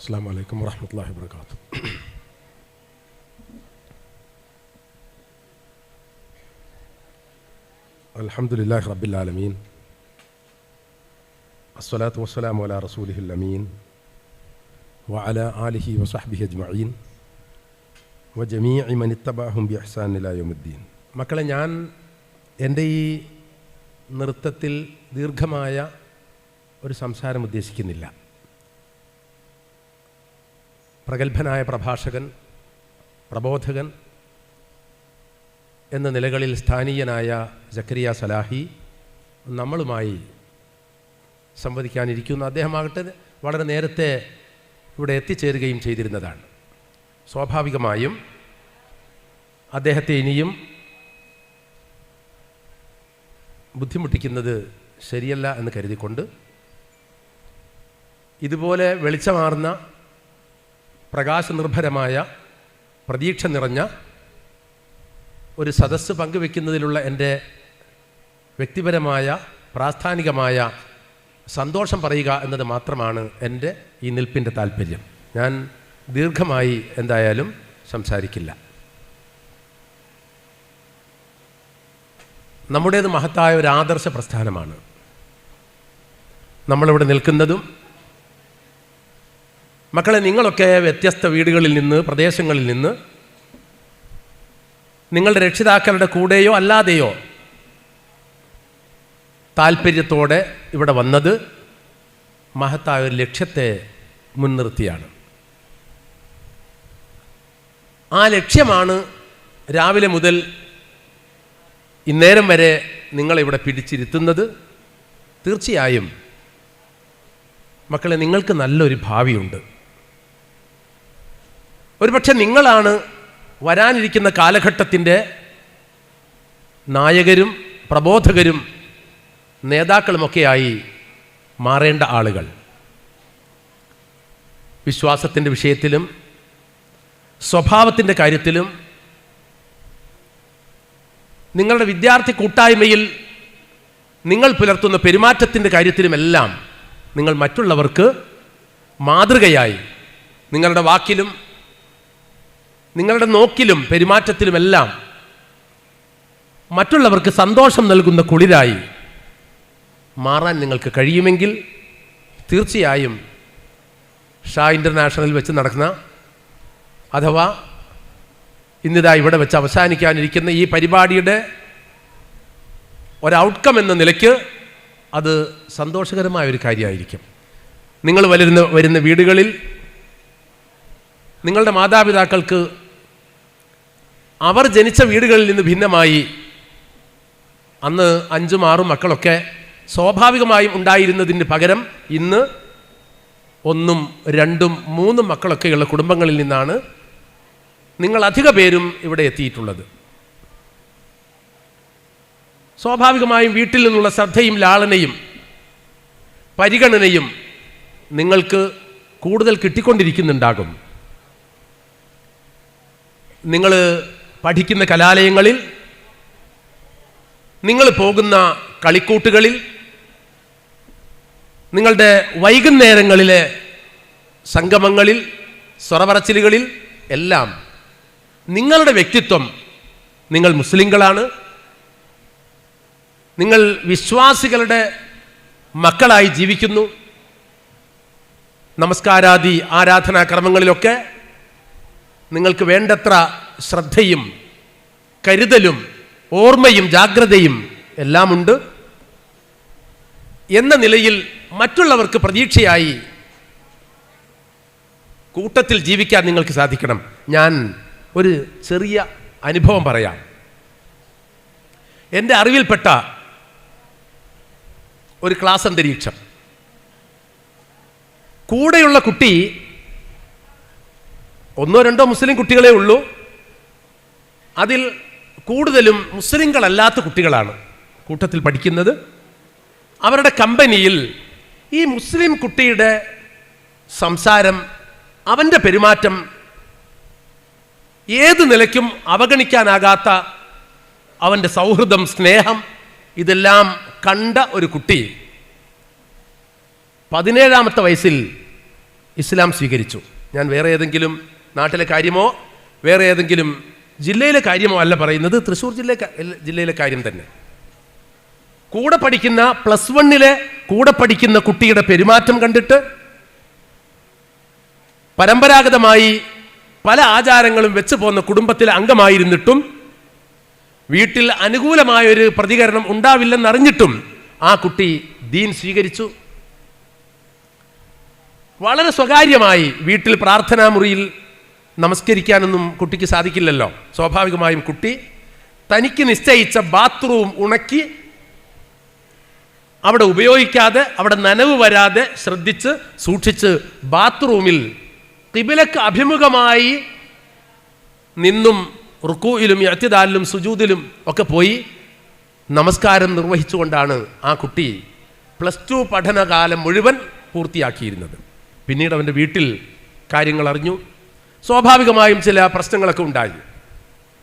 السلام عليكم ورحمة الله وبركاته الحمد لله رب العالمين الصلاة والسلام على رسوله الأمين وعلى آله وصحبه أجمعين وجميع من اتبعهم بإحسان إلى يوم الدين മക്കളെ ഞാൻ എൻ്റെ ഈ നൃത്തത്തിൽ ദീർഘമായ ഒരു സംസാരം ഉദ്ദേശിക്കുന്നില്ല പ്രഗത്ഭനായ പ്രഭാഷകൻ പ്രബോധകൻ എന്ന നിലകളിൽ സ്ഥാനീയനായ ജക്കരിയ സലാഹി നമ്മളുമായി സംവദിക്കാനിരിക്കുന്ന. അദ്ദേഹമാകട്ടെ വളരെ നേരത്തെ ഇവിടെ എത്തിച്ചേരുകയും ചെയ്തിരുന്നതാണ്. സ്വാഭാവികമായും അദ്ദേഹത്തെ ഇനിയും ബുദ്ധിമുട്ടിക്കുന്നത് ശരിയല്ല എന്ന് കരുതിക്കൊണ്ട് ഇതുപോലെ വെളിച്ചമാർന്ന പ്രകാശനിർഭരമായ പ്രതീക്ഷ നിറഞ്ഞ ഒരു സദസ്സ് പങ്കുവെക്കുന്നതിലുള്ള എന്റെ വ്യക്തിപരമായ പ്രാസ്ഥാനികമായ സന്തോഷം പറയുക എന്നത് മാത്രമാണ് എന്റെ ഈ നിൽപ്പിന്റെ താല്പര്യം ഞാൻ ദീർഘമായി എന്തായാലും സംസാരിക്കില്ല. നമ്മുടേത് മഹത്തായ ഒരു ആദർശ പ്രസ്ഥാനമാണ്. നമ്മളിവിടെ നിൽക്കുന്നതും മക്കളെ നിങ്ങളൊക്കെ വ്യത്യസ്ത വീടുകളിൽ നിന്ന് പ്രദേശങ്ങളിൽ നിന്ന് നിങ്ങളുടെ രക്ഷിതാക്കളുടെ കൂടെയോ അല്ലാതെയോ താല്പര്യത്തോടെ ഇവിടെ വന്നത് മഹത്തായ ഒരു ലക്ഷ്യത്തെ മുൻനിർത്തിയാണ്. ആ ലക്ഷ്യമാണ് രാവിലെ മുതൽ ഇന്നേരം വരെ നിങ്ങളിവിടെ പിടിച്ചിരുത്തുന്നത്. തീർച്ചയായും മക്കളെ നിങ്ങൾക്ക് നല്ലൊരു ഭാവിയുണ്ട്. ഒരുപക്ഷെ നിങ്ങളാണ് വരാനിരിക്കുന്ന കാലഘട്ടത്തിന്റെ നായകരും പ്രബോധകരും നേതാക്കളുമൊക്കെയായി മാറേണ്ട ആളുകൾ. വിശ്വാസത്തിന്റെ വിഷയത്തിലും സ്വഭാവത്തിന്റെ കാര്യത്തിലും നിങ്ങളുടെ വിദ്യാർത്ഥി കൂട്ടായ്മയിൽ നിങ്ങൾ പുലർത്തുന്ന പെരുമാറ്റത്തിന്റെ കാര്യത്തിലുമെല്ലാം നിങ്ങൾ മറ്റുള്ളവർക്ക് മാതൃകയായി നിങ്ങളുടെ വാക്കിലും നിങ്ങളുടെ നോക്കിലും പെരുമാറ്റത്തിലുമെല്ലാം മറ്റുള്ളവർക്ക് സന്തോഷം നൽകുന്ന കുളിരായി മാറാൻ നിങ്ങൾക്ക് കഴിയുമെങ്കിൽ തീർച്ചയായും ഷാ ഇന്റർനാഷണൽ വെച്ച് നടക്കുന്ന അഥവാ ഇന്നിതാ ഇവിടെ വെച്ച് അവസാനിക്കാനിരിക്കുന്ന ഈ പരിപാടിയുടെ ഒരൗട്ട്കം എന്ന നിലയ്ക്ക് അത് സന്തോഷകരമായ ഒരു കാര്യമായിരിക്കും. നിങ്ങൾ വരുന്ന വരുന്ന വീടുകളിൽ നിങ്ങളുടെ മാതാപിതാക്കൾക്ക് അവർ ജനിച്ച വീടുകളിൽ നിന്ന് ഭിന്നമായി. അന്ന് അഞ്ചും ആറും മക്കളൊക്കെ സ്വാഭാവികമായും ഉണ്ടായിരുന്നതിന് പകരം ഇന്ന് ഒന്നും രണ്ടും മൂന്നും മക്കളൊക്കെയുള്ള കുടുംബങ്ങളിൽ നിന്നാണ് നിങ്ങൾ അധിക പേരും ഇവിടെ എത്തിയിട്ടുള്ളത്. സ്വാഭാവികമായും വീട്ടിൽ നിന്നുള്ള ശ്രദ്ധയും ലാളനയും പരിഗണനയും നിങ്ങൾക്ക് കൂടുതൽ കിട്ടിക്കൊണ്ടിരിക്കുന്നുണ്ടാകും. നിങ്ങൾ പഠിക്കുന്ന കലാലയങ്ങളിൽ നിങ്ങൾ പോകുന്ന കളിക്കൂട്ടുകളിൽ നിങ്ങളുടെ വൈകുന്നേരങ്ങളിലെ സംഗമങ്ങളിൽ സ്വറപറച്ചിലുകളിൽ എല്ലാം നിങ്ങളുടെ വ്യക്തിത്വം നിങ്ങൾ മുസ്ലിങ്ങളാണ്. നിങ്ങൾ വിശ്വാസികളുടെ മക്കളായി ജീവിക്കുന്നു. നമസ്കാരാദി ആരാധനാക്രമങ്ങളിലൊക്കെ നിങ്ങൾക്ക് വേണ്ടത്ര ശ്രദ്ധയും കരുതലും ഓർമ്മയും ജാഗ്രതയും എല്ലാമുണ്ട്. എന്ന നിലയിൽ മറ്റുള്ളവർക്ക് പ്രതീക്ഷയായി കൂട്ടത്തിൽ ജീവിക്കാൻ നിങ്ങൾക്ക് സാധിക്കണം. ഞാൻ ഒരു ചെറിയ അനുഭവം പറയാം. എന്റെ അറിവിൽപ്പെട്ട ഒരു ക്ലാസ് അന്തരീക്ഷം. കൂടെയുള്ള കുട്ടി ഒന്നോ രണ്ടോ മുസ്ലിം കുട്ടികളെ ഉള്ളൂ. അതിൽ കൂടുതലും മുസ്ലിങ്ങളല്ലാത്ത കുട്ടികളാണ്. കൂട്ടത്തിൽ പഠിക്കുന്നത് അവരുടെ കമ്പനിയിൽ ഈ മുസ്ലിം കുട്ടിയുടെ സംസാരം അവന്റെ പെരുമാറ്റം ഏത് നിലയ്ക്കും അവഗണിക്കാനാകാത്ത അവന്റെ സൗഹൃദം സ്നേഹം ഇതെല്ലാം കണ്ട ഒരു കുട്ടി പതിനേഴാമത്തെ വയസ്സിൽ ഇസ്ലാം സ്വീകരിച്ചു. ഞാൻ വേറെ ഏതെങ്കിലും നാട്ടിലെ കാര്യമോ വേറെ ഏതെങ്കിലും ജില്ലയിലെ കാര്യമല്ല പറയുന്നത്. തൃശ്ശൂർ ജില്ല ജില്ലയിലെ കാര്യം തന്നെ. കൂടെ പഠിക്കുന്ന പ്ലസ് വണ്ണിലെ കൂടെ പഠിക്കുന്ന കുട്ടിയുടെ പെരുമാറ്റം കണ്ടിട്ട് പരമ്പരാഗതമായി പല ആചാരങ്ങളും വെച്ച് പോകുന്ന കുടുംബത്തിലെ അംഗമായിരുന്നിട്ടും വീട്ടിൽ അനുകൂലമായൊരു പ്രതികരണം ഉണ്ടാവില്ലെന്നറിഞ്ഞിട്ടും ആ കുട്ടി ദീൻ സ്വീകരിച്ചു. വളരെ സ്വകാര്യമായി വീട്ടിൽ പ്രാർത്ഥനാ മുറിയിൽ നമസ്കരിക്കാനൊന്നും കുട്ടിക്ക് സാധിക്കില്ലല്ലോ. സ്വാഭാവികമായും കുട്ടി തനിക്ക് നിശ്ചയിച്ച ബാത്റൂം ഉണക്കി അവിടെ ഉപയോഗിക്കാതെ അവിടെ നനവ് വരാതെ ശ്രദ്ധിച്ച് സൂക്ഷിച്ച് ബാത്റൂമിൽ കിബിലക്ക് അഭിമുഖമായി നിന്നും റുക്കൂയിലും എത്തിദാലിലും സുജൂതിലും ഒക്കെ പോയി നമസ്കാരം നിർവഹിച്ചുകൊണ്ടാണ് ആ കുട്ടി പ്ലസ് ടു പഠനകാലം മുഴുവൻ പൂർത്തിയാക്കിയിരുന്നത്. പിന്നീട് അവന്റെ വീട്ടിൽ കാര്യങ്ങൾ അറിഞ്ഞു. സ്വാഭാവികമായും ചില പ്രശ്നങ്ങളൊക്കെ ഉണ്ടായി.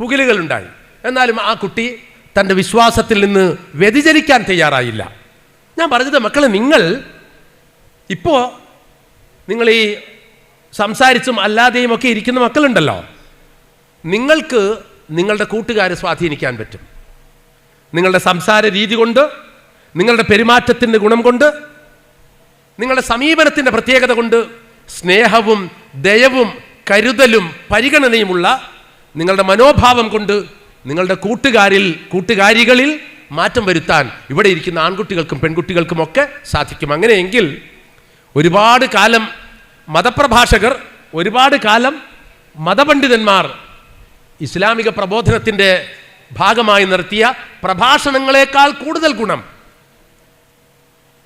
പുകിലുകളുണ്ടായി. എന്നാലും ആ കുട്ടി തന്റെ വിശ്വാസത്തിൽ നിന്ന് വ്യതിചരിക്കാൻ തയ്യാറായില്ല. ഞാൻ പറഞ്ഞത് മക്കളെ നിങ്ങൾ ഇപ്പോൾ നിങ്ങൾ ഈ സംസാരിച്ചും അല്ലാതെയും ഒക്കെ ഇരിക്കുന്ന മക്കളുണ്ടല്ലോ. നിങ്ങൾക്ക് നിങ്ങളുടെ കൂട്ടുകാരെ സ്വാധീനിക്കാൻ പറ്റും. നിങ്ങളുടെ സംസാര രീതി കൊണ്ട് നിങ്ങളുടെ പെരുമാറ്റത്തിന്റെ ഗുണം കൊണ്ട് നിങ്ങളുടെ സമീപനത്തിന്റെ പ്രത്യേകത കൊണ്ട് സ്നേഹവും ദയവും കരുതലും പരിഗണനയുമുള്ള നിങ്ങളുടെ മനോഭാവം കൊണ്ട് നിങ്ങളുടെ കൂട്ടുകാരിൽ കൂട്ടുകാരികളിൽ മാറ്റം വരുത്താൻ ഇവിടെ ഇരിക്കുന്ന ആൺകുട്ടികൾക്കും പെൺകുട്ടികൾക്കും ഒക്കെ സാധിക്കും. അങ്ങനെയെങ്കിൽ ഒരുപാട് കാലം മതപ്രഭാഷകർ ഒരുപാട് കാലം മതപണ്ഡിതന്മാർ ഇസ്ലാമിക പ്രബോധനത്തിന്റെ ഭാഗമായി നിർത്തിയ പ്രഭാഷണങ്ങളെക്കാൾ കൂടുതൽ ഗുണം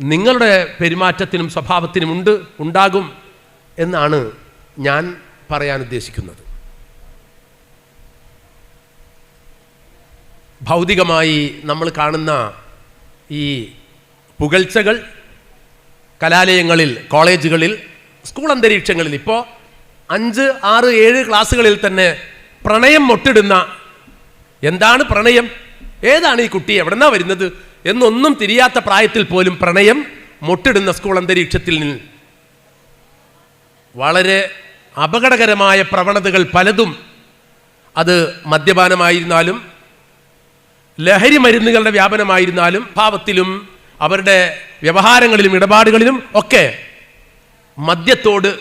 നിങ്ങളുടെ പെരുമാറ്റത്തിനും സ്വഭാവത്തിനും ഉണ്ട് ഉണ്ടാകും എന്നാണ് ഞാൻ പറയാൻ ഉദ്ദേശിക്കുന്നത്. ഭൗതികമായി നമ്മൾ കാണുന്ന ഈ പുകഴ്ചകൾ കലാലയങ്ങളിൽ കോളേജുകളിൽ സ്കൂൾ അന്തരീക്ഷങ്ങളിൽ ഇപ്പോൾ അഞ്ച് ആറ് ഏഴ് ക്ലാസ്സുകളിൽ തന്നെ പ്രണയം മൊട്ടിടുന്ന എന്താണ് പ്രണയം? ഏതാണ് ഈ കുട്ടി എവിടെന്നാ വരുന്നത്? എന്നൊന്നും തിരിയാത്ത പ്രായത്തിൽ പോലും പ്രണയം മൊട്ടിടുന്ന സ്കൂൾ അന്തരീക്ഷത്തിൽ വളരെ അപകടകരമായ പ്രവണതകൾ പലതും അത് മദ്യപാനമായിരുന്നാലും ലഹരി മരുന്നുകളുടെ വ്യാപനമായിരുന്നാലും ഭാവത്തിലും അവരുടെ വ്യവഹാരങ്ങളിലും ഇടപാടുകളിലും ഒക്കെ മദ്യത്തോട്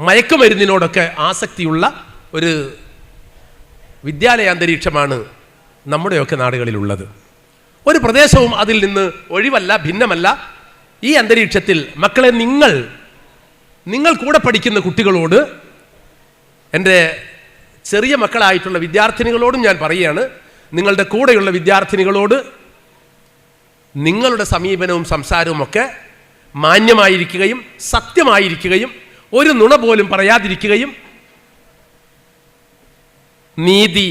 മയക്കുമരുന്നിനോടൊക്കെ ആസക്തിയുള്ള ഒരു വിദ്യാലയ അന്തരീക്ഷമാണ് നമ്മുടെയൊക്കെ നാടുകളിലുള്ളത്. ഒരു പ്രദേശവും അതിൽ നിന്ന് ഒഴിവല്ല ഭിന്നമല്ല. ഈ അന്തരീക്ഷത്തിൽ മക്കളെ നിങ്ങൾ നിങ്ങൾ കൂടെ പഠിക്കുന്ന കുട്ടികളോട് എന്റെ ചെറിയ മക്കളായിട്ടുള്ള വിദ്യാർത്ഥിനികളോടും ഞാൻ പറയുകയാണ് നിങ്ങളുടെ കൂടെയുള്ള വിദ്യാർത്ഥിനികളോട് നിങ്ങളുടെ സമീപനവും സംസാരവും ഒക്കെ മാന്യമായിരിക്കുകയും സത്യമായിരിക്കുകയും ഒരു നുണ പോലും പറയാതിരിക്കുകയും നീതി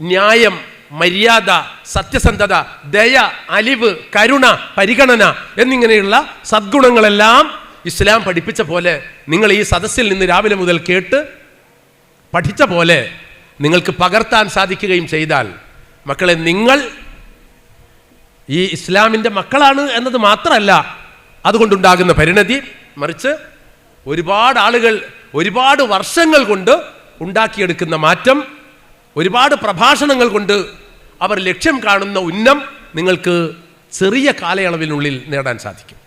ന്യായം മര്യാദ സത്യസന്ധത ദയ അലിവ് കരുണ പരിഗണന എന്നിങ്ങനെയുള്ള സദ്ഗുണങ്ങളെല്ലാം ഇസ്ലാം പഠിപ്പിച്ച പോലെ നിങ്ങൾ ഈ സദസ്സിൽ നിന്ന് രാവിലെ മുതൽ കേട്ട് പഠിച്ച പോലെ നിങ്ങൾക്ക് പകർത്താൻ സാധിക്കുകയും ചെയ്താൽ മക്കളെ നിങ്ങൾ ഈ ഇസ്ലാമിന്റെ മക്കളാണ് എന്നത് മാത്രമല്ല അതുകൊണ്ടുണ്ടാകുന്ന പരിണതി മറിച്ച് ഒരുപാട് ആളുകൾ ഒരുപാട് വർഷങ്ങൾ കൊണ്ട് ഉണ്ടാക്കിയെടുക്കുന്ന മാറ്റം ഒരുപാട് പ്രഭാഷണങ്ങൾ കൊണ്ട് അവർ ലക്ഷ്യം കാണുന്ന ഉന്നം നിങ്ങൾക്ക് ചെറിയ കാലയളവിനുള്ളിൽ നേടാൻ സാധിക്കും.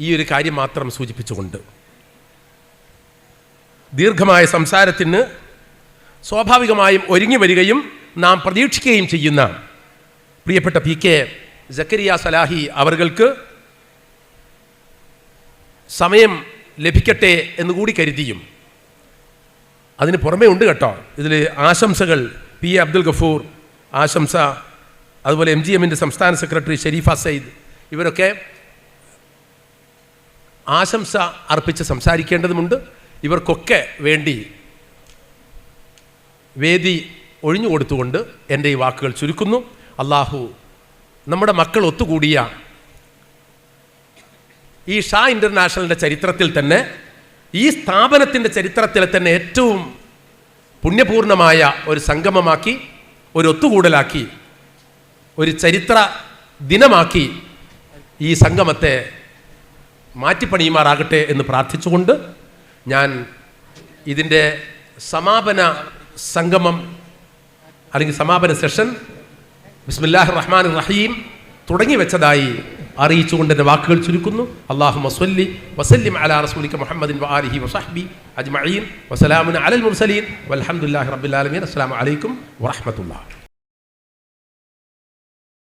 ഈ ഒരു കാര്യം മാത്രം സൂചിപ്പിച്ചുകൊണ്ട് ദീർഘമായ സംസാരത്തിന് സ്വാഭാവികമായും ഒരുങ്ങി വരികയും നാം പ്രതീക്ഷിക്കുകയും ചെയ്യുന്ന പ്രിയപ്പെട്ട പി കെ ജക്കരിയ സലാഹി അവർക്ക് സമയം ലഭിക്കട്ടെ എന്ന് കൂടി കരുതിയും. അതിന് പുറമേ ഉണ്ട് കേട്ടോ. ഇതിൽ ആശംസകൾ പി എ അബ്ദുൽ ഗഫൂർ ആശംസ അതുപോലെ എം ജി എമ്മിന്റെ സംസ്ഥാന സെക്രട്ടറി ഷെരീഫ സയ്യിദ് ഇവരൊക്കെ ആശംസ അർപ്പിച്ച് സംസാരിക്കേണ്ടതുമുണ്ട്. ഇവർക്കൊക്കെ വേണ്ടി വേദി ഒഴിഞ്ഞു കൊടുത്തുകൊണ്ട് എന്റെ ഈ വാക്കുകൾ ചുരുക്കുന്നു. അള്ളാഹു നമ്മുടെ മക്കൾ ഒത്തുകൂടിയ ഈ ഷാ ഇന്റർനാഷണലിന്റെ ചരിത്രത്തിൽ തന്നെ ഈ സ്ഥാപനത്തിന്റെ ചരിത്രത്തിലെ തന്നെ ഏറ്റവും പുണ്യപൂർണമായ ഒരു സംഗമമാക്കി ഒരു ഒത്തുകൂടലാക്കി ഒരു ചരിത്ര ദിനമാക്കി ഈ സംഗമത്തെ മാറ്റിപ്പണിയുമാറാകട്ടെ എന്ന് പ്രാർത്ഥിച്ചുകൊണ്ട് ഞാൻ ഇതിന്റെ സമാപന സംഗമം അല്ലെങ്കിൽ സമാപന സെഷൻ ബിസ്മില്ലാഹ് റഹ്മാൻ റഹീം തുടങ്ങി വെച്ചതായി അറിയിച്ചുകൊണ്ട് എന്റെ വാക്കുകൾ ചുരുക്കുന്നു. അള്ളാഹു മസ്വല്ലി വസല്ലിം അലാ റസൂലിക മുഹമ്മദിൻ വാലിഹി വസഹ്ബി അജ്മീൻ വസലാമുൻ അലൽ മുർസലീൻ വൽഹംദുലില്ലാഹി റബ്ബിൽ അസ്സാം അസ്സലാമു അലൈക്കും വറഹ്മത്തുള്ളാഹി.